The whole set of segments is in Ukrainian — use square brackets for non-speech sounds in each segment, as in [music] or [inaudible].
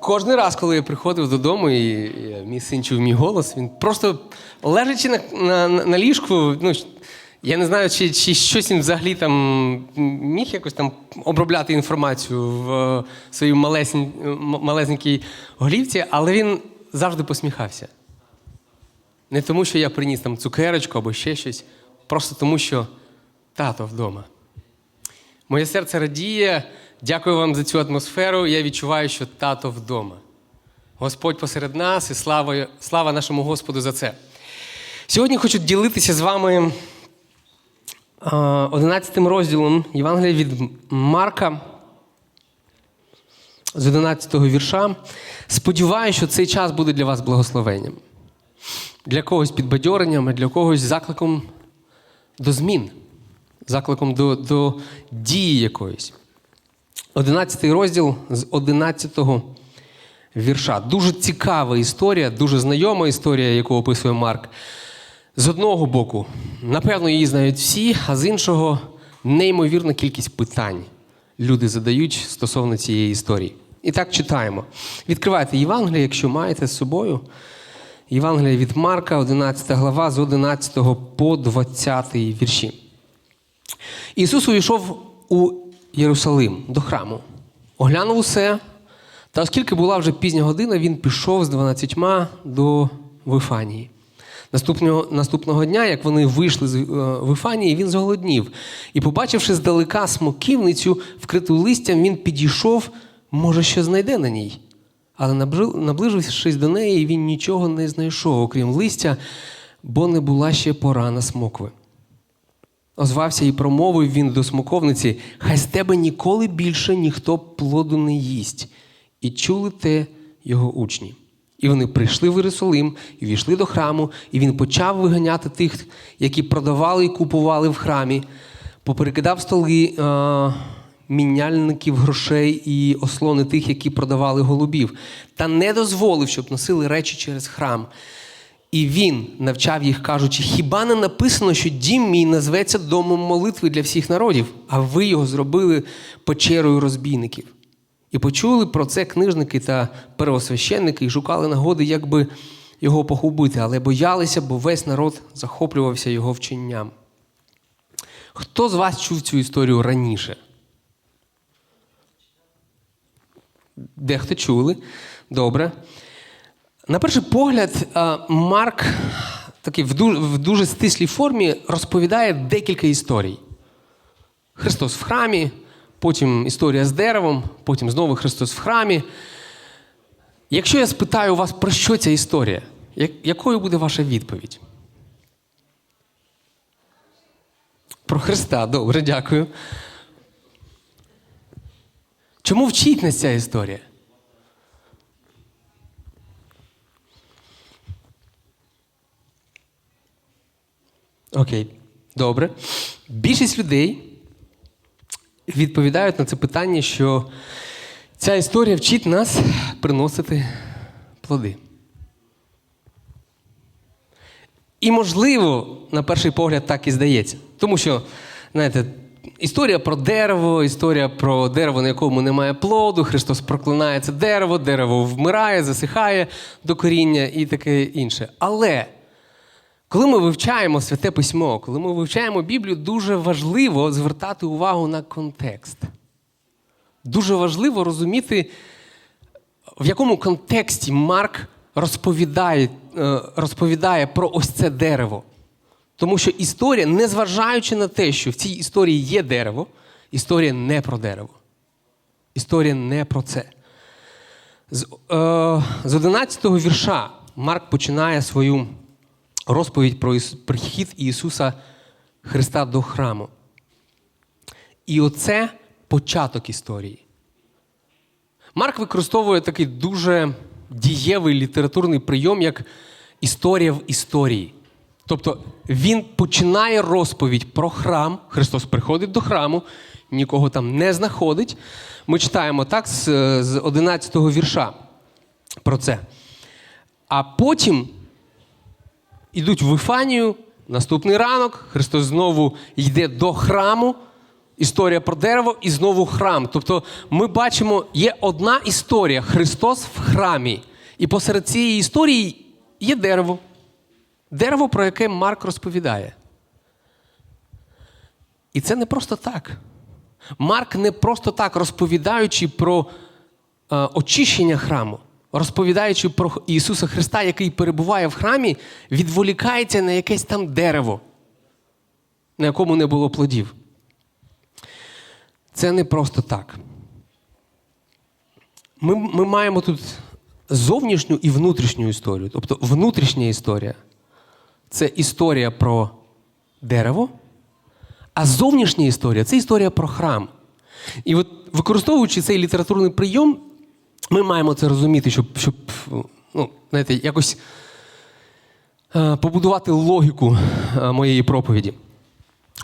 кожен раз, коли я приходив додому, і, мій син чув мій голос, він просто лежачи на, на, на, на ліжку, ну, я не знаю, чи, чи щось він взагалі там міг якось там обробляти інформацію в е, своїй малесень, малесенькій голівці, але він завжди посміхався. Не тому, що я приніс там цукерочку або ще щось, просто тому, що тато вдома. Моє серце радіє. Дякую вам за цю атмосферу. Я відчуваю, що тато вдома. Господь посеред нас і слава, слава нашому Господу за це. Сьогодні хочу ділитися з вами е, 11 розділом Євангелія від Марка з 11 го вірша. Сподіваюся, що цей час буде для вас благословенням. Для когось підбадьоренням, а для когось закликом до змін, закликом до, до дії якоїсь. 11 розділ з 11 вірша. Дуже цікава історія, дуже знайома історія, яку описує Марк. З одного боку, напевно, її знають всі, а з іншого неймовірна кількість питань люди задають стосовно цієї історії. І так читаємо. Відкривайте Євангеліє, якщо маєте з собою. Євангелія від Марка, 11 глава, з 11 по 20 вірші. Ісус увійшов у Єрусалим до храму, оглянув усе, та оскільки була вже пізня година, він пішов з дванадцятьма до Вифанії. Наступного, наступного дня, як вони вийшли з е, Вифанії, він зголоднів. І, побачивши здалека смоківницю, вкриту листям, він підійшов, може, що знайде на ній. Але наближившись до неї, він нічого не знайшов, окрім листя, бо не була ще пора на смокви. Озвався і промовив він до смоковниці: Хай з тебе ніколи більше ніхто плоду не їсть. І чули те його учні. І вони прийшли в Єрусалим, і війшли до храму, і він почав виганяти тих, які продавали і купували в храмі, поперекидав столи е, міняльників грошей і ослони тих, які продавали голубів, та не дозволив, щоб носили речі через храм. І він навчав їх, кажучи: хіба не написано, що дім мій назветься домом молитви для всіх народів, а ви його зробили печерою розбійників? І почули про це книжники та первосвященники і шукали нагоди, як би його погубити, але боялися, бо весь народ захоплювався його вченням. Хто з вас чув цю історію раніше? Дехто чули. Добре. На перший погляд, е, Марк такий в дуже, в дуже стислій формі розповідає декілька історій. Христос в храмі, потім історія з деревом, потім знову Христос в храмі. Якщо я спитаю вас, про що ця історія, якою буде ваша відповідь? Про Христа, добре, дякую. Чому вчить нас ця історія? Окей, добре. Більшість людей відповідають на це питання, що ця історія вчить нас приносити плоди. І, можливо, на перший погляд так і здається. Тому що, знаєте, історія про дерево, історія про дерево, на якому немає плоду, Христос проклинає це дерево, дерево вмирає, засихає до коріння і таке інше. Але коли ми вивчаємо святе письмо, коли ми вивчаємо Біблію, дуже важливо звертати увагу на контекст. Дуже важливо розуміти, в якому контексті Марк розповідає, е, розповідає про ось це дерево. Тому що історія, незважаючи на те, що в цій історії є дерево, історія не про дерево. Історія не про це. З, е, з 11-го вірша Марк починає свою розповідь про прихід Ісуса Христа до храму. І оце початок історії. Марк використовує такий дуже дієвий літературний прийом, як історія в історії. Тобто він починає розповідь про храм. Христос приходить до храму, нікого там не знаходить. Ми читаємо так з, з 11-го вірша про це. А потім ідуть в Іфанію, наступний ранок, Христос знову йде до храму, Історія про дерево і знову храм. Тобто ми бачимо, є одна історія Христос в храмі. І посеред цієї історії є дерево. Дерево, про яке Марк розповідає. І це не просто так. Марк не просто так розповідаючи про е, очищення храму, розповідаючи про Ісуса Христа, який перебуває в храмі, відволікається на якесь там дерево, на якому не було плодів. Це не просто так. Ми, ми маємо тут зовнішню і внутрішню історію. Тобто внутрішня історія це історія про дерево, а зовнішня історія це історія про храм. І от використовуючи цей літературний прийом, ми маємо це розуміти, щоб, щоб ну, знаєте, якось е, побудувати логіку е, моєї проповіді.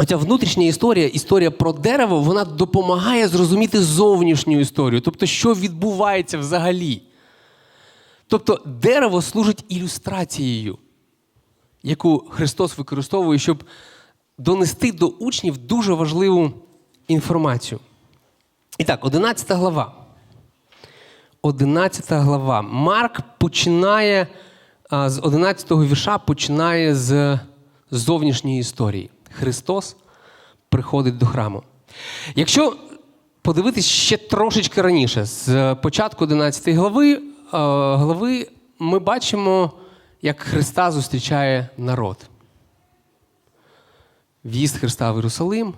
Оця внутрішня історія, історія про дерево, вона допомагає зрозуміти зовнішню історію, тобто, що відбувається взагалі. Тобто, дерево служить ілюстрацією, яку Христос використовує, щоб донести до учнів дуже важливу інформацію. І так, 11 глава. 11 глава. Марк починає з 11 вірша починає з зовнішньої історії. Христос приходить до храму. Якщо подивитись ще трошечки раніше, з початку 11 глави, е, глави ми бачимо, як Христа зустрічає народ. В'їзд Христа в Єрусалим,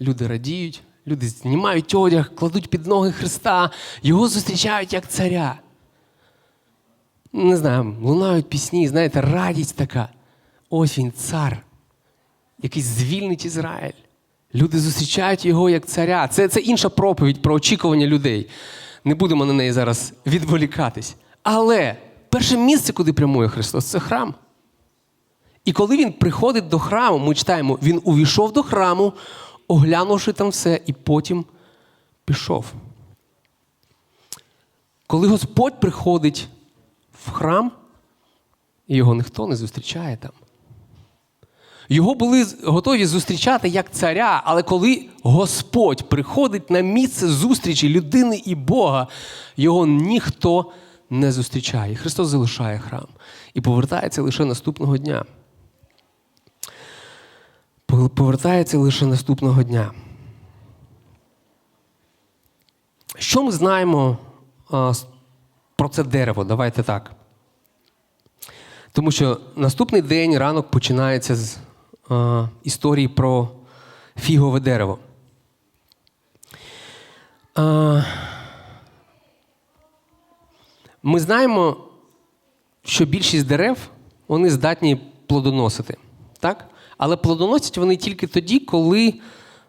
люди радіють, люди знімають одяг, кладуть під ноги Христа, його зустрічають як царя. Не знаю, лунають пісні, знаєте, радість така. Ось він, цар, який звільнить Ізраїль. Люди зустрічають його як царя. Це, це інша проповідь про очікування людей. Не будемо на неї зараз відволікатись. Але перше місце, куди прямує Христос, це храм. І коли він приходить до храму, ми читаємо, він увійшов до храму, оглянувши там все, і потім пішов. Коли Господь приходить в храм, його ніхто не зустрічає там. Його були готові зустрічати як царя, але коли Господь приходить на місце зустрічі людини і Бога, його ніхто не зустрічає. Христос залишає храм і повертається лише наступного дня. Повертається лише наступного дня. Що ми знаємо а, про це дерево? Давайте так. Тому що наступний день ранок починається з а, історії про фігове дерево. А, ми знаємо, що більшість дерев вони здатні плодоносити. Так? Але плодоносять вони тільки тоді, коли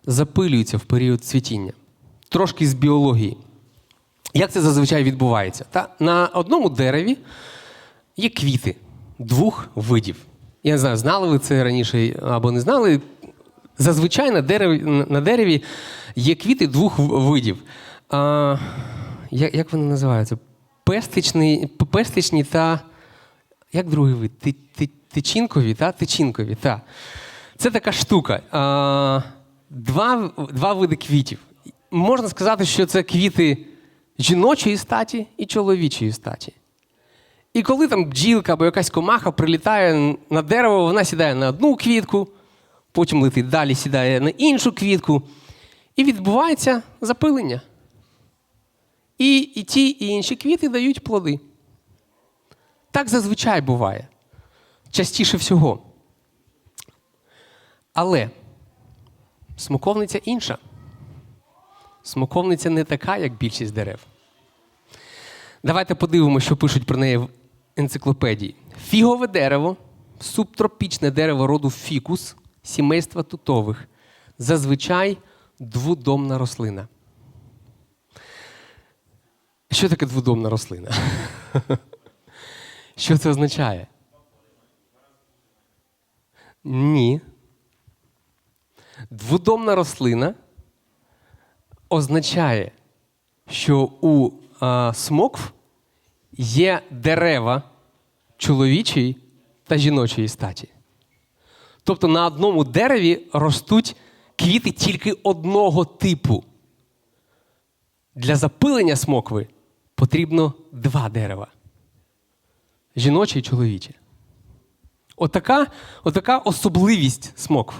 запилюються в період цвітіння. Трошки з біології. Як це зазвичай відбувається? Та на одному дереві є квіти двох видів. Я не знаю, знали ви це раніше або не знали. Зазвичай на дереві на дереві є квіти двох видів. А, Як як вони називаються? Пестичні, пестичні та. Як другий вид? Ти, ти, Тичінкові, та? Тичінкові, та. Це така штука. Два два види квітів. Можна сказати, що це квіти жіночої статі і чоловічої статі. І коли там бджілка або якась комаха прилітає на дерево, вона сідає на одну квітку, потім летить далі, сідає на іншу квітку. І відбувається запилення. І, і ті, і інші квіти дають плоди. Так зазвичай буває. Частіше всього. Але смоковниця інша. Смоковниця не така, як більшість дерев. Давайте подивимося, що пишуть про неї в енциклопедії. Фігове дерево, субтропічне дерево роду фікус, сімейства тутових. Зазвичай двудомна рослина. Що таке двудомна рослина? [laughs] Що це означає? Ні. Двудомна рослина означає, що у а, смокв є дерева чоловічої та жіночої статі. Тобто на одному дереві ростуть квіти тільки одного типу. Для запилення смокви потрібно два дерева: жіноче і чоловіче. Отака, отака особливість смокв.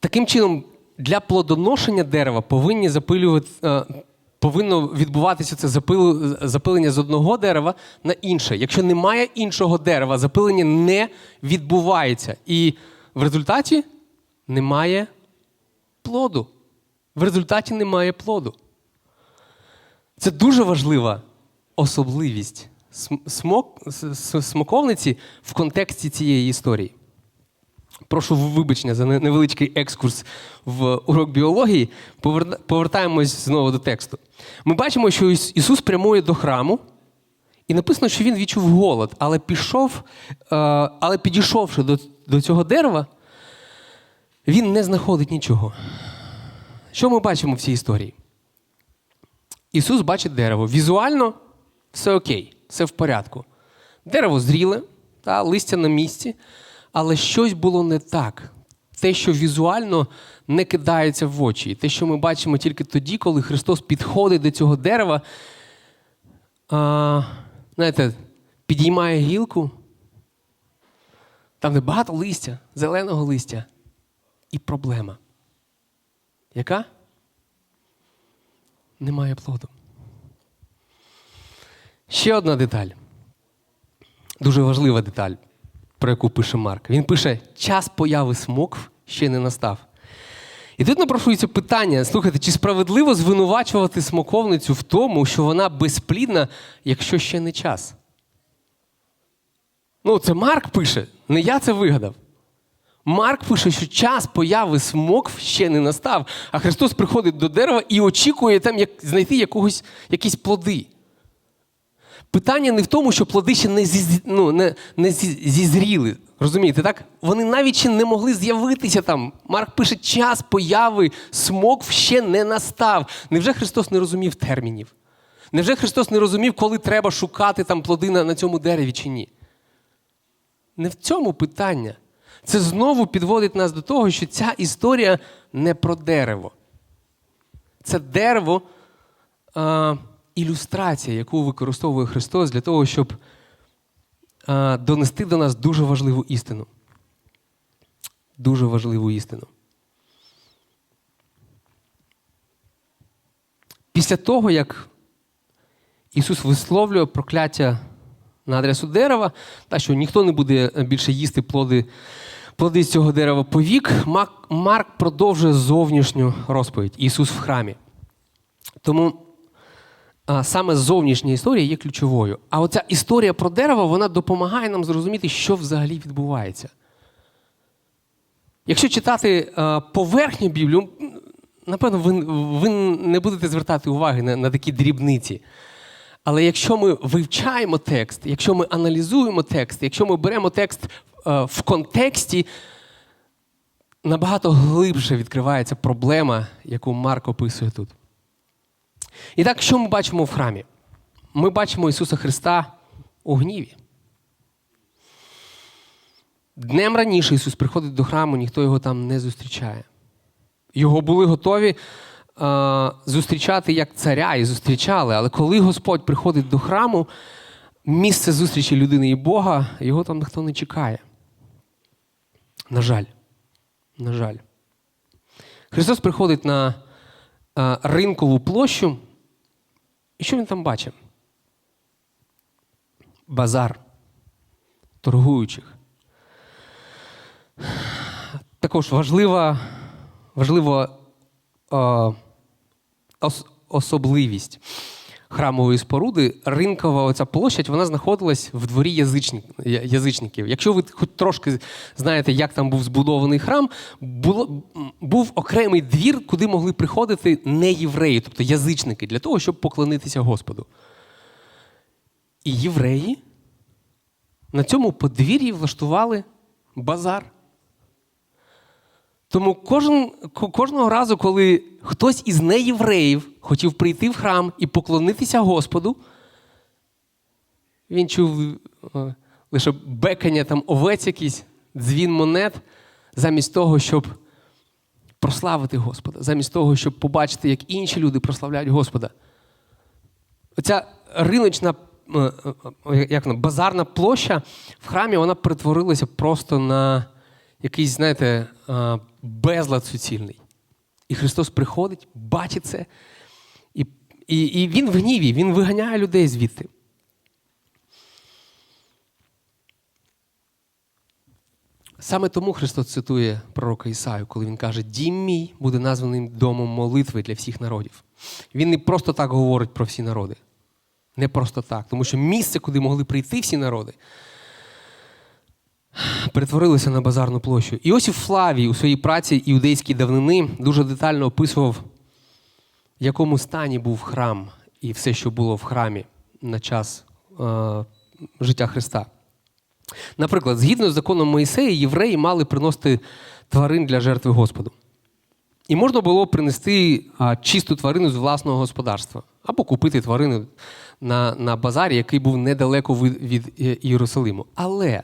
Таким чином, для плодоношення дерева повинні запилювати, е, повинно відбуватися це запилення з одного дерева на інше. Якщо немає іншого дерева, запилення не відбувається. І в результаті немає плоду. В результаті немає плоду. Це дуже важлива особливість смок, смоковниці в контексті цієї історії. Прошу вибачення за невеличкий екскурс в урок біології. Повертаємось знову до тексту. Ми бачимо, що Ісус прямує до храму, і написано, що він відчув голод, але пішов, е, але підійшовши до, до цього дерева, він не знаходить нічого. Що ми бачимо в цій історії? Ісус бачить дерево. Візуально все окей, все в порядку. Дерево зріле, та, листя на місці, але щось було не так. Те, що візуально не кидається в очі. Те, що ми бачимо тільки тоді, коли Христос підходить до цього дерева, а, знаєте, підіймає гілку, там де багато листя, зеленого листя, і проблема. Яка? Немає плоду. Ще одна деталь. Дуже важлива деталь, про яку пише Марк. Він пише: час появи смокв ще не настав. І тут напрошується питання: слухайте, чи справедливо звинувачувати смоковницю в тому, що вона безплідна, якщо ще не час? Ну, це Марк пише, не я це вигадав. Марк пише, що час появи смокв ще не настав, а Христос приходить до дерева і очікує там як, знайти якогось, якісь плоди. Питання не в тому, що плоди ще не, зі, ну, не, не зізріли. Розумієте, так? Вони навіть ще не могли з'явитися там. Марк пише, час появи смокв ще не настав. Невже Христос не розумів термінів? Невже Христос не розумів, коли треба шукати там плоди на, на цьому дереві чи ні? Не в цьому питання. Це знову підводить нас до того, що ця історія не про дерево. Це дерево а, ілюстрація, яку використовує Христос для того, щоб донести до нас дуже важливу істину. Дуже важливу істину. Після того, як Ісус висловлює прокляття на адресу дерева, та що ніхто не буде більше їсти плоди, плоди з цього дерева повік, Мак- Марк продовжує зовнішню розповідь Ісус в храмі. Тому саме зовнішня історія є ключовою. А оця історія про дерево вона допомагає нам зрозуміти, що взагалі відбувається. Якщо читати поверхню Біблію, напевно, ви, ви не будете звертати уваги на, на такі дрібниці. Але якщо ми вивчаємо текст, якщо ми аналізуємо текст, якщо ми беремо текст в контексті, набагато глибше відкривається проблема, яку Марк описує тут. І так, що ми бачимо в храмі? Ми бачимо Ісуса Христа у гніві. Днем раніше Ісус приходить до храму, ніхто його там не зустрічає. Його були готові е, зустрічати як царя і зустрічали, але коли Господь приходить до храму, місце зустрічі людини і Бога, його там ніхто не чекає. На жаль. На жаль. Христос приходить на е, ринкову площу. І що він там бачить? Базар торгуючих. Також важлива, важлива е, ос- особливість храмової споруди, ринкова оця площадь, вона знаходилась в дворі язичник, язичників. Якщо ви хоч трошки знаєте, як там був збудований храм, було, був окремий двір, куди могли приходити не євреї, тобто язичники, для того, щоб поклонитися Господу. І євреї на цьому подвір'ї влаштували базар. Тому кожен, кожного разу, коли хтось із неєвреїв хотів прийти в храм і поклонитися Господу, він чув лише бекання там овець якийсь, дзвін монет, замість того, щоб прославити Господа, замість того, щоб побачити, як інші люди прославляють Господа. Оця риночна, як вона, базарна площа в храмі вона перетворилася просто на якийсь, знаєте, безлад суцільний. І Христос приходить, бачить це, і, і, і Він в гніві, Він виганяє людей звідти. Саме тому Христос цитує пророка Ісаю, коли він каже: Дім мій буде названим домом молитви для всіх народів. Він не просто так говорить про всі народи. Не просто так. Тому що місце, куди могли прийти всі народи, перетворилося на базарну площу. Іосиф Флавій у своїй праці іудейській давнини дуже детально описував, в якому стані був храм і все, що було в храмі на час е- життя Христа. Наприклад, згідно з законом Моїсея, євреї мали приносити тварин для жертви Господу. І можна було принести а, чисту тварину з власного господарства або купити тварину на на базарі, який був недалеко від, від е, Єрусалиму. Але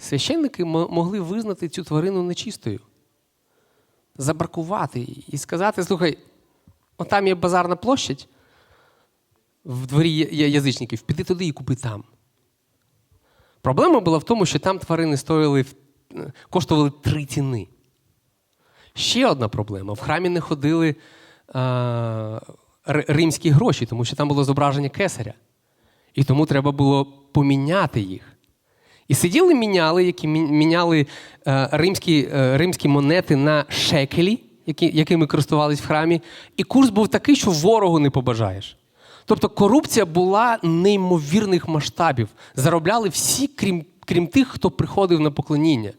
священники могли визнати цю тварину нечистою, забракувати її і сказати: слухай, отам є базарна площадь в дворі язичників, піди туди і купи там. Проблема була в тому, що там тварини стоїли, коштували три ціни. Ще одна проблема: в храмі не ходили а, римські гроші, тому що там було зображення кесаря. І тому треба було поміняти їх. І сиділи, міняли, які міняли а, римські а, римські монети на шекелі, які, якими користувались в храмі. І курс був такий, що ворогу не побажаєш. Тобто корупція була неймовірних масштабів. Заробляли всі, крім, крім тих, хто приходив на поклоніння.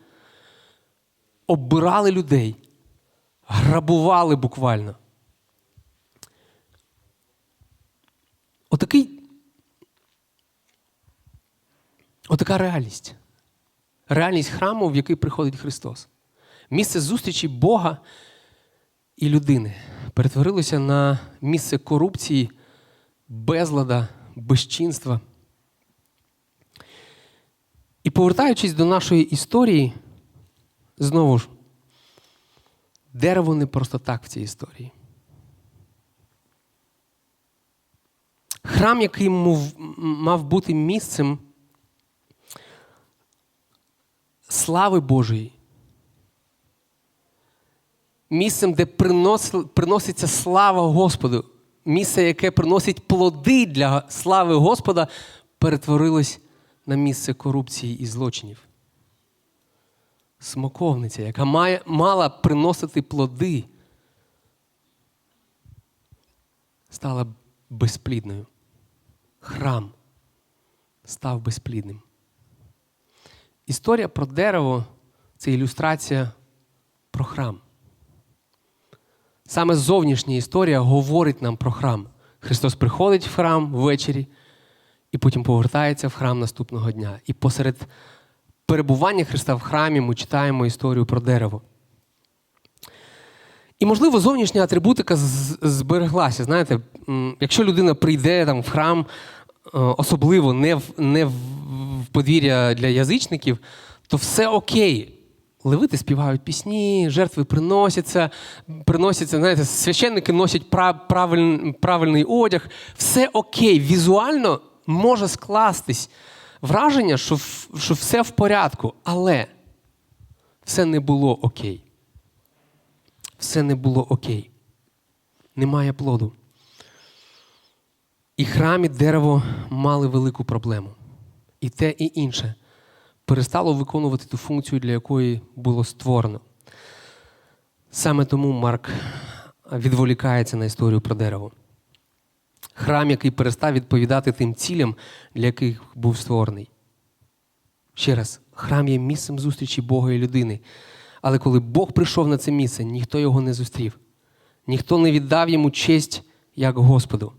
Оббирали людей, грабували буквально. Отакий, Отака реальність. Реальність храму, в який приходить Христос. Місце зустрічі Бога і людини перетворилося на місце корупції безлада, безчинства. І повертаючись до нашої історії, знову ж, дерево не просто так в цій історії. Храм, який мав бути місцем слави Божої, місцем, де приноситься слава Господу місце, яке приносить плоди для слави Господа, перетворилось на місце корупції і злочинів. Смоковниця, яка має, мала приносити плоди, стала безплідною. Храм став безплідним. Історія про дерево це ілюстрація про храм. Саме зовнішня історія говорить нам про храм. Христос приходить в храм ввечері і потім повертається в храм наступного дня. І посеред перебування Христа в храмі ми читаємо історію про дерево. І, можливо, зовнішня атрибутика збереглася. Знаєте, якщо людина прийде там в храм, особливо не в, не в подвір'я для язичників, то все окей. Левити співають пісні, жертви приносяться, приносяться, знаєте, священники носять правиль, правильний одяг. Все окей, візуально може скластись враження, що, що все в порядку, але все не було окей. Все не було окей. Немає плоду. І храм і дерево мали велику проблему. І те, і інше перестало виконувати ту функцію, для якої було створено. Саме тому Марк відволікається на історію про дерево. Храм, який перестав відповідати тим цілям, для яких був створений. Ще раз, храм є місцем зустрічі Бога і людини. Але коли Бог прийшов на це місце, ніхто його не зустрів, ніхто не віддав йому честь як Господу.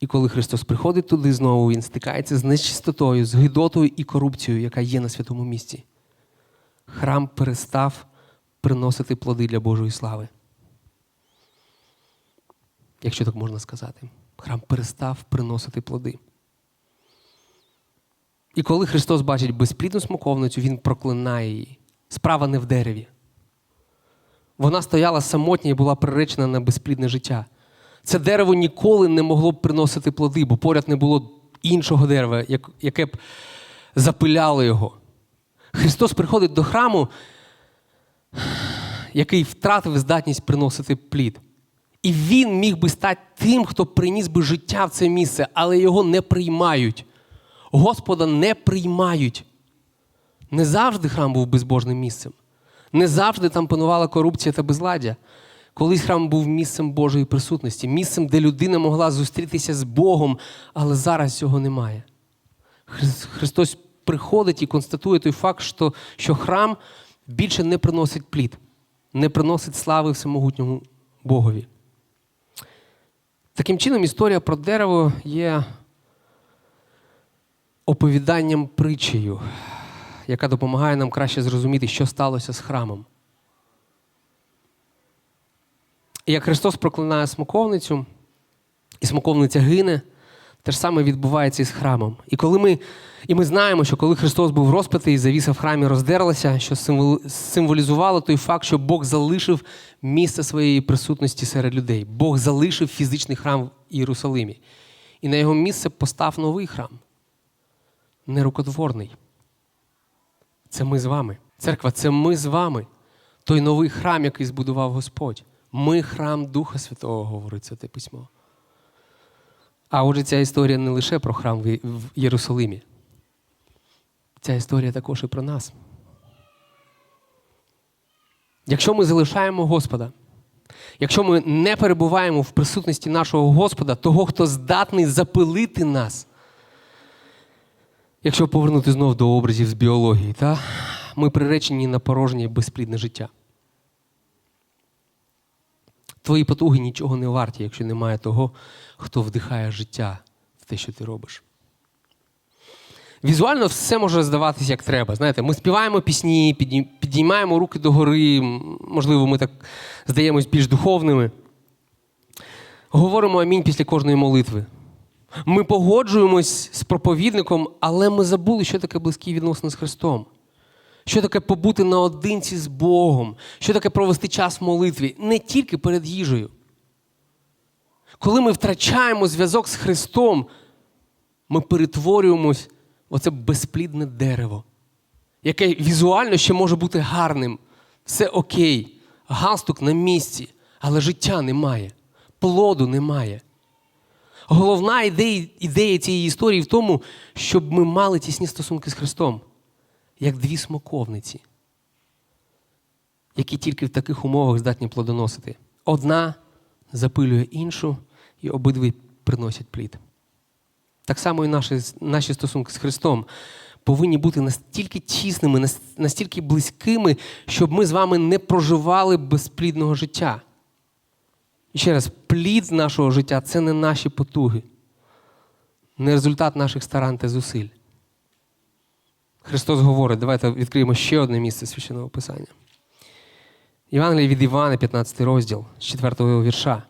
І коли Христос приходить туди знову, Він стикається з нечистотою, з гидотою і корупцією, яка є на святому місці. Храм перестав приносити плоди для Божої слави. Якщо так можна сказати, храм перестав приносити плоди. І коли Христос бачить безплідну смоковницю, Він проклинає її. Справа не в дереві. Вона стояла самотня і була приречена на безплідне життя. Це дерево ніколи не могло б приносити плоди, бо поряд не було іншого дерева, яке б запиляло його. Христос приходить до храму, який втратив здатність приносити плід. І він міг би стати тим, хто приніс би життя в це місце, але його не приймають. Господа не приймають. Не завжди храм був безбожним місцем. Не завжди там панувала корупція та безладдя. Колись храм був місцем Божої присутності, місцем, де людина могла зустрітися з Богом, але зараз цього немає. Христос приходить і констатує той факт, що, що храм більше не приносить плід, не приносить слави всемогутньому Богові. Таким чином, історія про дерево є оповіданням притчею, яка допомагає нам краще зрозуміти, що сталося з храмом. Як Христос проклинає смоковницю, і смоковниця гине, те ж саме відбувається і з храмом. І коли ми, і ми знаємо, що коли Христос був розпитий, і завіса в храмі роздерлася, що символізувало той факт, що Бог залишив місце своєї присутності серед людей. Бог залишив фізичний храм в Єрусалимі. І на його місце постав новий храм, нерукотворний. Це ми з вами. Церква, це ми з вами. Той новий храм, який збудував Господь. Ми храм Духа Святого, говорить Святе Письмо. А отже, ця історія не лише про храм в Єрусалимі. Ця історія також і про нас. Якщо ми залишаємо Господа, якщо ми не перебуваємо в присутності нашого Господа, того, хто здатний запилити нас, якщо повернути знов до образів з біології, та, ми приречені на порожнє безплідне життя. Твої потуги нічого не варті, якщо немає того, хто вдихає життя в те, що ти робиш. Візуально все може здаватися як треба. Знаєте, ми співаємо пісні, підіймаємо руки догори, можливо, ми так здаємось більш духовними. Говоримо амінь після кожної молитви. Ми погоджуємось з проповідником, але ми забули, що таке близькі відносини з Христом. Що таке побути наодинці з Богом? Що таке провести час в молитві? Не тільки перед їжею. Коли ми втрачаємо зв'язок з Христом, ми перетворюємось в оце безплідне дерево, яке візуально ще може бути гарним. Все окей, галстук на місці, але життя немає, плоду немає. Головна ідея, ідея цієї історії в тому, щоб ми мали тісні стосунки з Христом як дві смоковниці, які тільки в таких умовах здатні плодоносити. Одна запилює іншу, і обидві приносять плід. Так само і наші, наші стосунки з Христом повинні бути настільки тісними, настільки близькими, щоб ми з вами не проживали безплідного життя. І ще раз, плід нашого життя це не наші потуги, не результат наших старань та зусиль. Христос говорить, давайте відкриємо ще одне місце священного писання. Євангеліє від Івана, 15 розділ, з 4 вірша.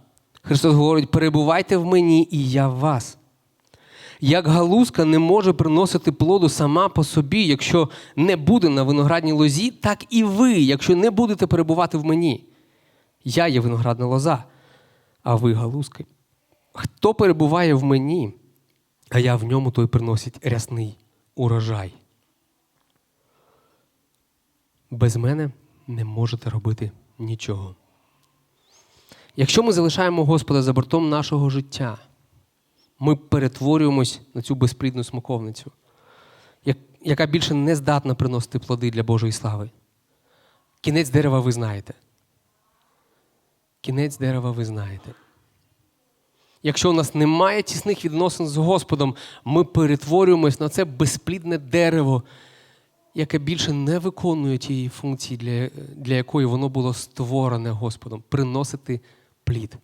Христос говорить: перебувайте в мені, і я в вас. Як галузка не може приносити плоду сама по собі, якщо не буде на виноградній лозі, так і ви, якщо не будете перебувати в мені. Я є виноградна лоза, а ви галузки. Хто перебуває в мені, а я в ньому, той приносить рясний урожай. Без мене не можете робити нічого. Якщо ми залишаємо Господа за бортом нашого життя, ми перетворюємось на цю безплідну смоковницю, яка більше не здатна приносити плоди для Божої слави. Кінець дерева ви знаєте. Кінець дерева ви знаєте. Якщо у нас немає тісних відносин з Господом, ми перетворюємось на це безплідне дерево, яке більше не виконує тієї функції, для, для якої воно було створене Господом приносити плід.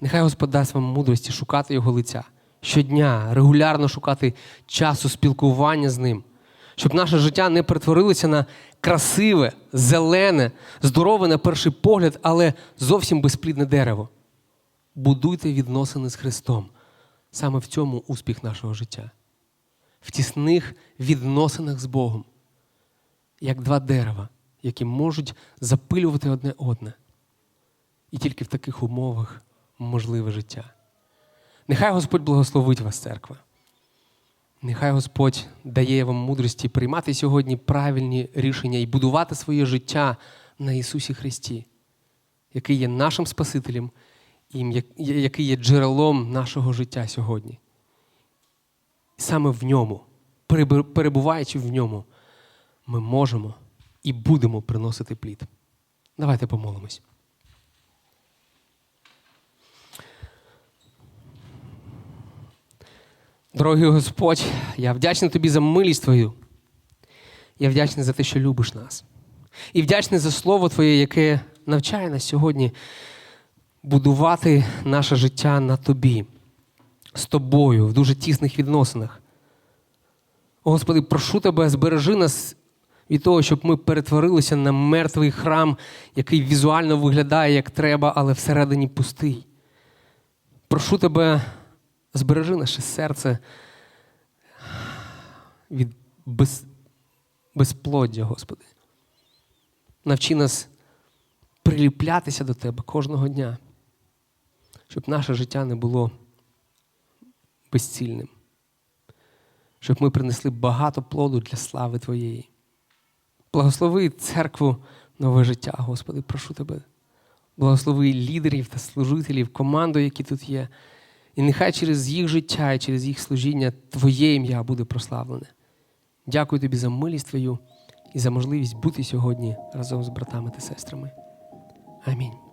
Нехай Господь дасть вам мудрості шукати Його лиця щодня, регулярно шукати часу спілкування з ним, щоб наше життя не перетворилося на красиве, зелене, здорове на перший погляд, але зовсім безплідне дерево. Будуйте відносини з Христом. Саме в цьому успіх нашого життя. В тісних відносинах з Богом, як два дерева, які можуть запилювати одне одне. І тільки в таких умовах можливе життя. Нехай Господь благословить вас, церква. Нехай Господь дає вам мудрості приймати сьогодні правильні рішення і будувати своє життя на Ісусі Христі, який є нашим Спасителем і який є джерелом нашого життя сьогодні. І саме в ньому, перебуваючи в ньому, ми можемо і будемо приносити плід. Давайте помолимось. Дорогий Господь, я вдячний тобі за милість Твою. Я вдячний за те, що любиш нас. І вдячний за Слово Твоє, яке навчає нас сьогодні будувати наше життя на Тобі, з тобою, в дуже тісних відносинах. Господи, прошу Тебе, збережи нас від того, щоб ми перетворилися на мертвий храм, який візуально виглядає як треба, але всередині пустий. Прошу Тебе, збережи наше серце від без, безплоддя, Господи. Навчи нас приліплятися до Тебе кожного дня, щоб наше життя не було безцільним, щоб ми принесли багато плоду для слави Твоєї. Благослови церкву нове життя, Господи, прошу Тебе. Благослови лідерів та служителів, команду, які тут є. І нехай через їх життя і через їх служіння Твоє ім'я буде прославлене. Дякую тобі за милість Твою і за можливість бути сьогодні разом з братами та сестрами. Амінь.